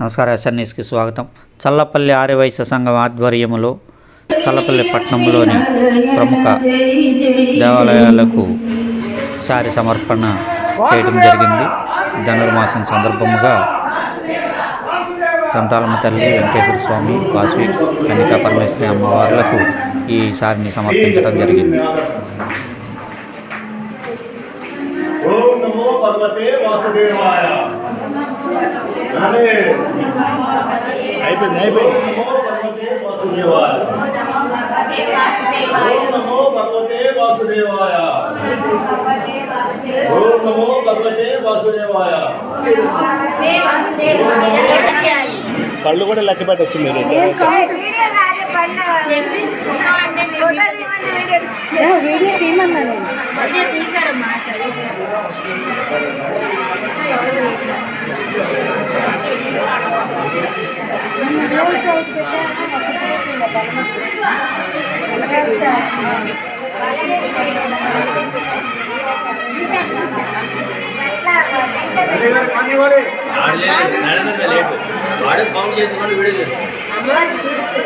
నమస్కారం ఎస్ఎన్ఎస్కి స్వాగతం. చల్లపల్లి ఆర్యవైశ్య సంఘం ఆధ్వర్యములో చల్లపల్లి పట్టణంలోని ప్రముఖ దేవాలయాలకు సారి సమర్పణ చేయడం జరిగింది. ధనుర్మాసం సందర్భముగా చంటాలమ్మ తల్లి వెంకటేశ్వర స్వామి వాసవి కన్నికా పరమేశ్వరి అమ్మవార్లకు ఈ సారిని సమర్పించడం జరిగింది. ఓం నమో వాసుదేవాయ. అయిపోయింది అయిపోయింది. నమో భగవతే వాసుదేవాయ ఓం నమో భగవతే వాసుదేవాయ. ఓం నమో భగవతే వాసుదేవాయ. కళ్ళు కూడా లెక్క పెట్టచ్చు మీరు వీడియో తీయమన్నా నేను. వాడు కౌంట్ చేసుకున్నాడు వీడియో చేస్తాడు